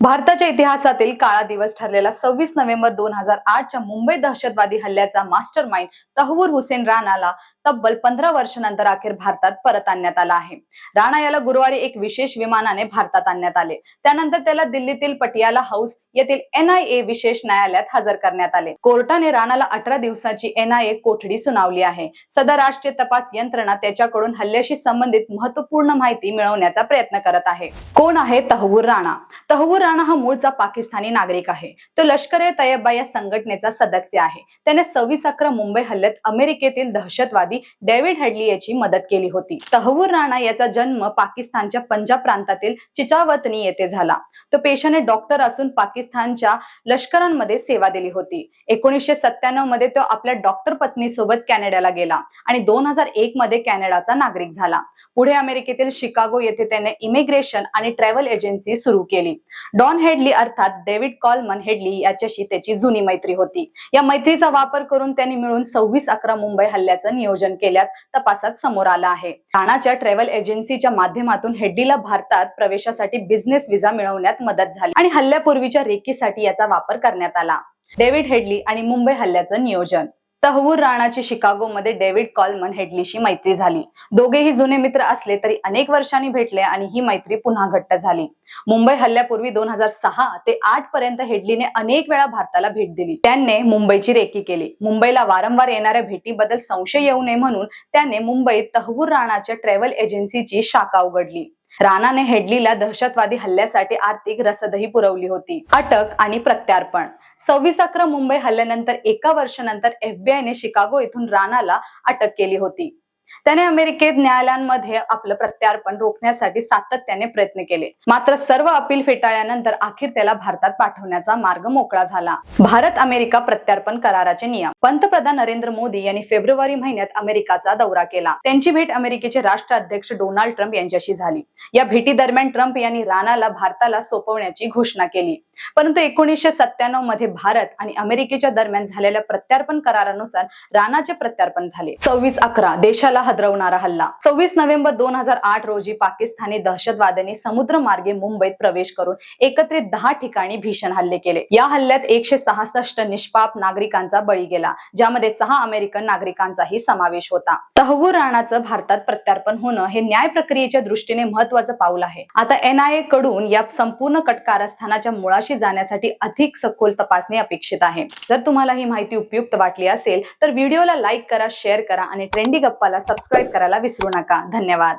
भारताच्या इतिहासातील काळा दिवस ठरलेला सव्वीस नोव्हेंबर दोन हजार आठच्या मुंबई दहशतवादी हल्ल्याचा मास्टर माइंड तहवूर हुसेन राणाला तब्बल पंधरा वर्षानंतर अखेर भारतात परत आणण्यात आला आहे. राणा याला गुरुवारी एक विशेष विमानाने भारतात आणण्यात आले. त्यानंतर त्याला दिल्लीतील पटियाला हाऊस येथील एनआयए विशेष न्यायालयात हजर करण्यात आले. कोर्टाने राणाला अठरा दिवसाची एनआयए कोठडी सुनावली आहे. सदर राष्ट्रीय तपास यंत्रणा त्याच्याकडून हल्ल्याशी संबंधित महत्त्वपूर्ण माहिती मिळवण्याचा प्रयत्न करत आहे. कोण आहे तहवूर राणा? तहवूर राणा हा मूळचा पाकिस्तानी नागरिक आहे. तो लष्कर ए तय्यबा या संघटनेचा सदस्य आहे. त्याने सव्वीस अकरा मुंबई हल्ल्यात अमेरिकेतील दहशतवादी डेव्हिड हेडली याची मदत केली होती. तहवूर राणा याचा जन्म पाकिस्तानच्या पंजाब प्रांतातील चिचावतनी येथे झाला. तो पेशाने डॉक्टर असून पाकिस्तानच्या लष्करांमध्ये सेवा दिली होती. एकोणीसशे सत्त्याण्णवमध्ये तो आपल्या डॉक्टर पत्नीसोबत कॅनडाला गेला आणि दोन हजार एक मध्ये कॅनडाचा नागरिक झाला. पुढे अमेरिकेतील शिकागो येथे त्याने इमिग्रेशन आणि ट्रॅव्हल एजन्सी सुरू केली. डॉन हेडली अर्थात डेव्हिड कॉलमन हेडली याच्याशी त्याची जुनी मैत्री होती. या मैत्रीचा वापर करून त्यांनी मिळून सव्वीस अकरा मुंबई हल्ल्याचं नियोजन केल्यास तपासात समोर आला आहे. ठाणाच्या ट्रॅव्हल एजन्सीच्या माध्यमातून हेड्डीला भारतात प्रवेशासाठी बिझनेस व्हिसा मिळवण्यात मदत झाली आणि हल्ल्यापूर्वीच्या रेकीसाठी याचा वापर करण्यात आला. डेव्हिड हेडली आणि मुंबई हल्ल्याचं नियोजन. तहवूर राणाची शिकागोमध्ये डेव्हिड कॉलमन हेडलीशी मैत्री झाली. दोघेही जुने मित्र असले तरी अनेक वर्षांनी भेटले आणि ही मैत्री पुन्हा घट्ट झाली. मुंबई हल्ल्यापूर्वी दोन हजार सहा ते आठ पर्यंत हेडलीने अनेक वेळा भारताला भेट दिली. त्याने मुंबईची रेकी केली. मुंबईला वारंवार येणाऱ्या भेटीबद्दल संशय येऊ नये म्हणून त्याने मुंबईत तहवूर राणाच्या ट्रॅव्हल एजन्सीची शाखा उघडली. राणाने हेडलीला दहशतवादी हल्ल्यासाठी आर्थिक रसदही पुरवली होती. अटक आणि प्रत्यार्पण. सव्वीस अकरा मुंबई हल्ल्यानंतर एका वर्षानंतर एफबीआयने शिकागो येथून राणाला अटक केली होती. त्याने अमेरिकेत न्यायालयांमध्ये आपलं प्रत्यार्पण रोखण्यासाठी सातत्याने प्रयत्न केले. मात्र सर्व अपील फेटाळल्यानंतर अखेर त्याला भारतात पाठवण्याचा मार्ग मोकळा झाला. भारत अमेरिका प्रत्यार्पण कराराचे नियम. पंतप्रधान नरेंद्र मोदी यांनी फेब्रुवारी महिन्यात अमेरिकाचा दौरा केला. त्यांची भेट अमेरिकेचे राष्ट्राध्यक्ष डोनाल्ड ट्रम्प यांच्याशी झाली. या भेटी दरम्यान ट्रम्प यांनी राणाला भारताला सोपवण्याची घोषणा केली. परंतु एकोणीसशे सत्त्याण्णवमध्ये भारत आणि अमेरिकेच्या दरम्यान झालेल्या प्रत्यार्पण करारानुसार राणाचे प्रत्यार्पण झाले. सव्वीस अकरा देशाला हदरवणारा हल्ला. सव्वीस नोव्हेंबर दोन हजार आठ रोजी पाकिस्तानी दहशतवाद्यांनी समुद्रमार्गे मुंबईत प्रवेश करून एकत्रित दहा ठिकाणी भीषण हल्ले केले. या हल्ल्यात एकशे सहासष्ट निष्पाप नागरिकांचा बळी गेला ज्यामध्ये सहा अमेरिकन नागरिकांचाही समावेश होता. तहवूर राणाचं भारतात प्रत्यार्पण होणं हे न्याय प्रक्रियेच्या दृष्टीने महत्वाचं पाऊल आहे. आता एनआयए कडून या संपूर्ण कटकारस्थानाच्या मुळाशी मुळाशी जाण्यासाठी अधिक सखोल तपासणी अपेक्षित आहे. जर तुम्हाला ही माहिती उपयुक्त वाटली असेल तर व्हिडिओला लाईक करा शेअर करा आणि ट्रेंडी गप्पाला सबस्क्राईब करायला विसरू नका. धन्यवाद.